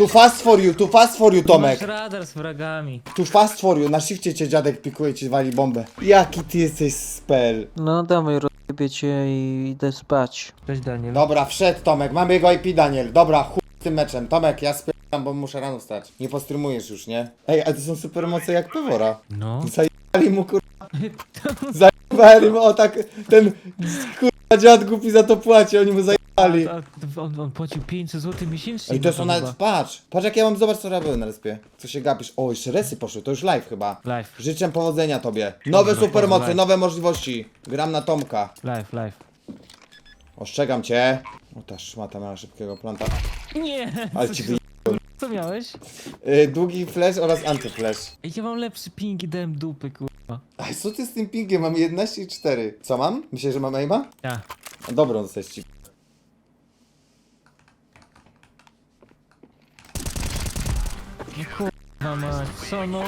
Too fast for you, too fast for you, Tomek. Masz radar z wragami. Too fast for you, na shifcie cię dziadek pikuje, ci wali bombę. Jaki ty jesteś spell. No dawaj, rozjebię cię i idę spać. Cześć Daniel. Dobra, wszedł Tomek, mamy jego IP, Daniel. Dobra, chuj z tym meczem. Tomek, ja spytam, bo muszę rano wstać. Nie postrymujesz już, nie? Ej, a to są super moce jak Pewora. No. Zajebali mu kurwa. Zajebali mu, o tak, ten kurwa dziad głupi za to płaci, oni mu zajebali. A, on, on płacił 500 zł miesięcznie. Ej, to za są nawet, patrz, patrz jak ja mam, zobacz co robiły na respie. Co się gapisz? O, jeszcze resy poszły, to już live chyba. Live, Życzę powodzenia tobie. Nowe Dobra, supermoce, live. nowe możliwości. Gram na Tomka. live, live. Ostrzegam cię. O ta szmata miała szybkiego planta. Nie! Ale ci wy... Co miałeś? y, Długi flash oraz antyflash. Ej, ja mam lepszy ping i dałem dupy, kurwa. A co ty z tym pingiem? Mam 11 i 4. Co mam? Myślę, że mam aima? Ja. No dobrą dostać ci. No kurwa mać, co no?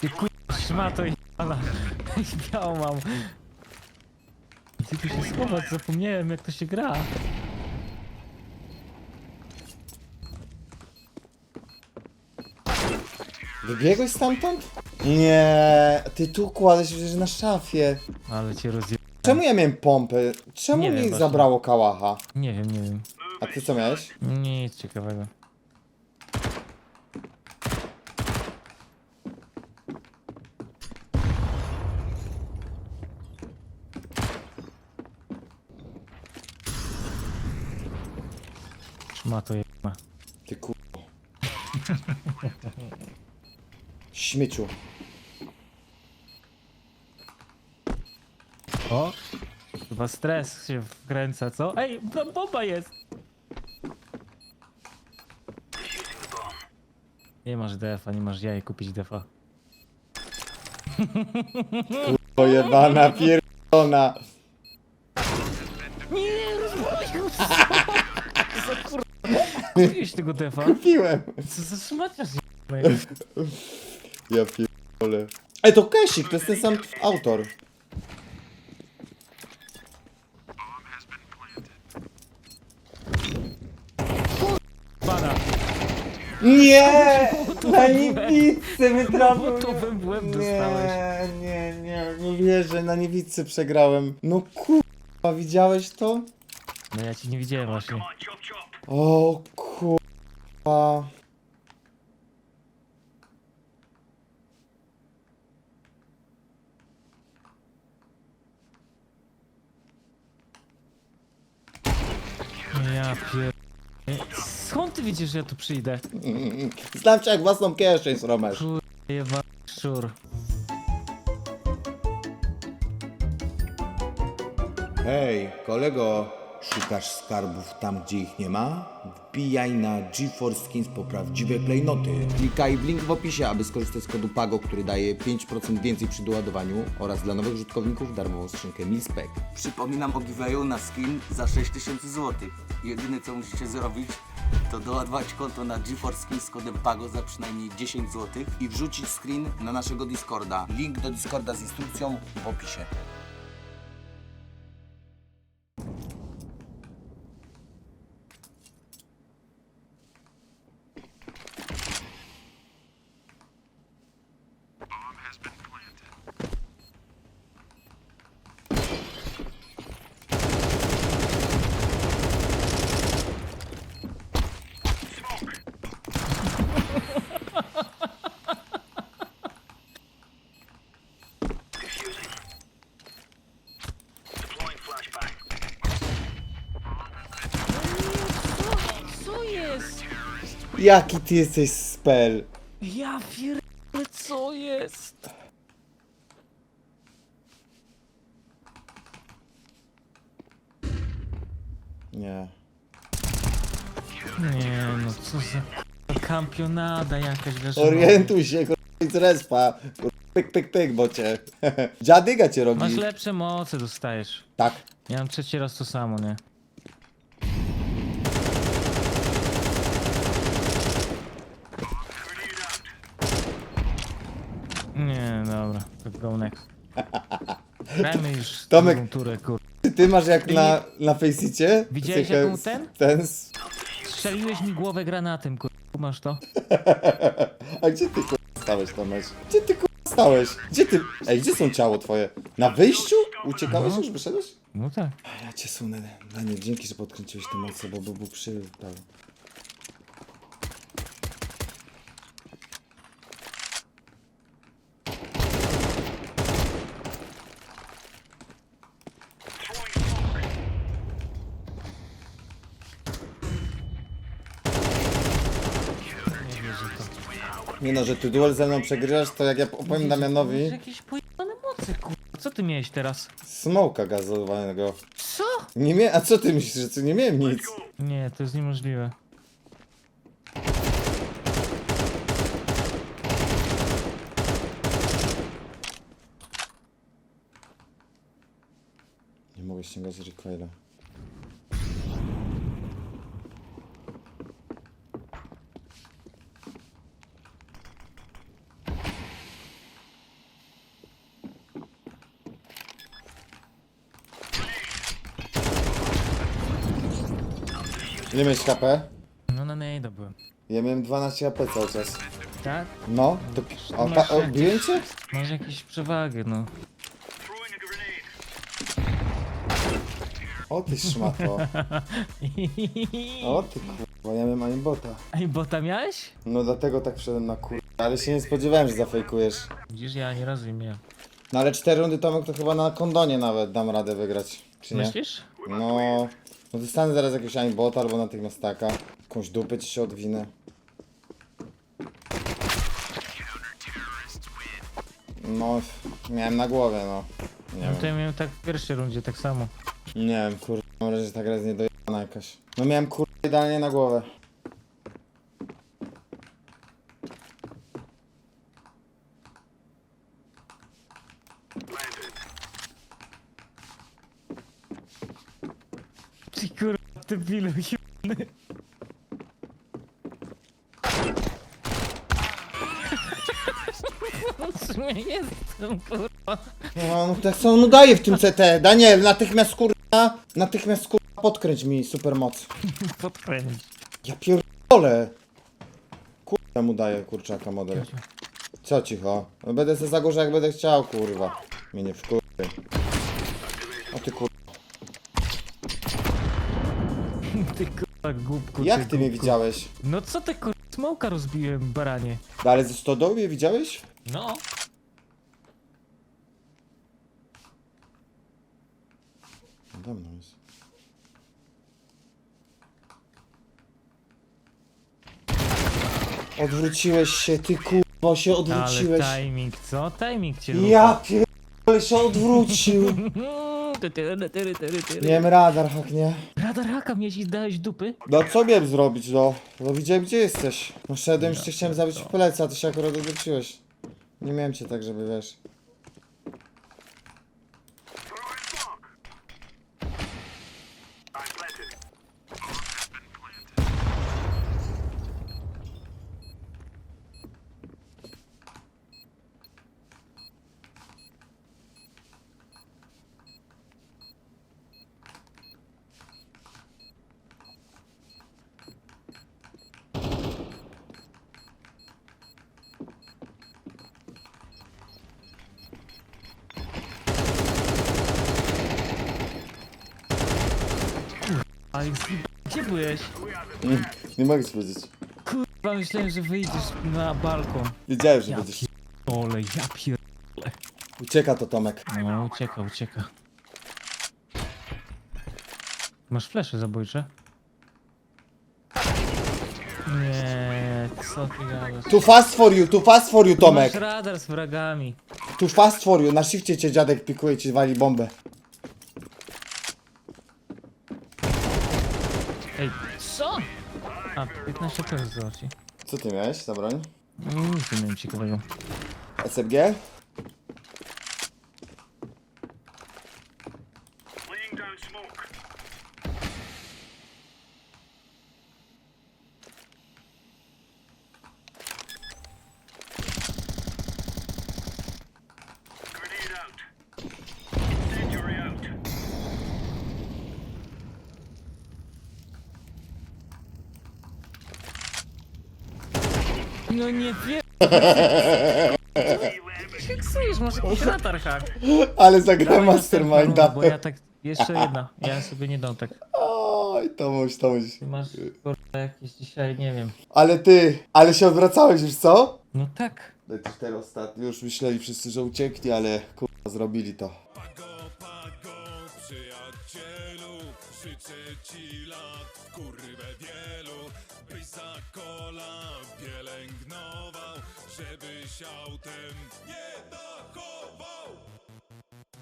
Ty kurwa szmato. Białą mam. Gdzie tu się schować? Zapomniałem jak to się gra. Wybiegłeś stamtąd? Nie, ty tu kładłeś przecież na szafie. Ale cię rozje... Czemu ja miałem pompę? Czemu Nie mi wiem właśnie. zabrało kałacha? Nie wiem, nie wiem. A ty co miałeś? Nic ciekawego. Szmato jedna. Ty ku... Śmieciu. O! Chyba stres się wkręca, co? Ej, tam bomba jest! Nie masz defa, nie masz jaj kupić defa. Pojebana pierdolona. Kupiłeś tego defa? Piłem. Co za szmaciarz Ja pierdolę. Ej, to Kesik, to jest ten sam autor. Nie! Na niewidce my trafił. To w łeb dostałeś. Nie, nie, nie, nie wierzę, na niewidce przegrałem. No kurwa, widziałeś to? No ja ci nie widziałem właśnie. O kurwa. Ja pier... Skąd ty widzisz, że ja tu przyjdę? Znam cię jak własną kieszeń, Romesz. Kurde, jeba szczur. Hej, kolego, szukasz skarbów tam, gdzie ich nie ma? Wbijaj na GeForce Skins po prawdziwe klejnoty. Klikaj w link w opisie, aby skorzystać z kodu PAGO, który daje 5% więcej przy doładowaniu oraz dla nowych użytkowników darmową skrzynkę Milspec. Przypominam o giveawayu na skin za 6000 zł. Jedyne co musicie zrobić to doładować konto na GeForce Skin z kodem PAGO za przynajmniej 10 zł i wrzucić screen na naszego Discorda. Link do Discorda z instrukcją w opisie. Co jest? Jaki ty jesteś spell? Ja pier... co jest? Nie. Nie no, co za k***a kampionada jakaś wiesz. Orientuj się, kurwa, z respa. Pyk, pyk, pyk, bo cię. Dziadyga cię robi. Masz lepsze moce dostajesz. Tak. Ja mam trzeci raz to samo, nie? Nie, dobra, to go next. Grajmy już Tomek. drugą turę, kur... Ty ty masz jak na, na Faceicie? Widziałeś, jaką z- ten? Ten z... Strzeliłeś mi głowę granatem, kur... Masz to? A gdzie ty kurwa stałeś Tomek? Gdzie ty kurwa stałeś? Gdzie ty... Ej, gdzie są ciało twoje? Na wyjściu? Uciekałeś już? Wyszedłeś? No tak. Ja cię sunę. Daniel, dzięki, że podkręciłeś tę mocę, bo był przypał. Nie no, że ty duel ze mną przegrywasz, to jak ja opowiem Damianowi jakieś pojebane mocy, kur... Co ty miałeś teraz? smoka gazowanego. Co? Nie mia... A co ty myślisz, że co? Nie miałem nic. Nie, to jest niemożliwe. Nie mogę ściągać recoila. Ile miałeś HP? No na nejda byłem. Ja miałem 12 HP cały czas. Tak? No, to... A, pa, o, biłem cię? Masz jakieś przewagę, no. O ty szmato. O ty kurwa, ja miałem aimbota. Ej, bota miałeś? No dlatego tak wszedłem na kur... Ale się nie spodziewałem, że zafejkujesz. Widzisz, ja nie miałem. No ale cztery rundy Tomek to chyba na kondonie nawet dam radę wygrać. Czy nie? Myślisz? No... No dostanę zaraz jakiegoś aimbota albo natychmiast taka. Jakąś dupę ci się odwinę. No, miałem na głowie, no. Nie No to wiem. ja miałem tak w pierwszej rundzie, tak samo. Nie wiem, kurwa, mam wrażenie, że ta gra jest niedojebana jakaś. No miałem kurwa idealnie na głowę. Ty pilu, jebany. Jestem, kurwa. No, no tak co on udaje w tym CT? Daniel, natychmiast kurwa, natychmiast kurwa podkręć mi supermoc. Podkręć. Ja pierdolę. Kurwa mu daję kurczaka model. Co cicho? No będę se zagłuszał jak będę chciał, kurwa. Mnie nie wkurwy. O ty kurwa. Ty kurwa głupku. Jak ty mnie głupku. widziałeś? No co ty kurwa, smoka rozbiłem, baranie. Ale ze stodoły mnie widziałeś? No. Nade mną jest. Odwróciłeś się, ty kurwa się Ale odwróciłeś. timing, co? Timing cię Ja pierdolę się odwrócił. Miałem radar, hak nie? Radar haka i dałeś dupy? No co miałem zrobić, no? No widziałem gdzie jesteś. No szedłem, już cię chciałem zabić w plecy, a ty się akurat odwróciłeś. Nie miałem cię tak, żeby wiesz. A jest... Gdzie byłeś? Nie, nie mogę ci powiedzieć. Kurwa, myślałem, że wyjdziesz na balkon. Wiedziałem, że Ja będziesz. Ole, ja pier... Ucieka to Tomek. No, ucieka, ucieka. Masz flesze zabójcze? Nie, co ty gadasz? Too fast for you, too fast for you Tomek. Masz radar z wragami. Too fast for you. Na shifcie cię dziadek pikuje i ci wali bombę. Ej, co? A, 15 też zobaczcie. Co ty miałeś za broń? Nic nie miałem ciekawego. SMG? Laying down smoke. No nie wiem. Fiksujesz, masz jakiś hack. Ale następną Masterminda. Bo ja tak, jeszcze jedna, ja sobie nie dam tak. Oj, Tomuś, Tomuś. Ty masz, kurde, jakieś dzisiaj, nie wiem. Ale ty, ale się odwracałeś już, co? No tak. Lecisz teraz ostatnio, już myśleli wszyscy, że uciekli, ale kurwa zrobili to. przyjacielu Życzę ci lat, kurwę wielu Byś za kola pielęgnował Żebyś autem nie dachował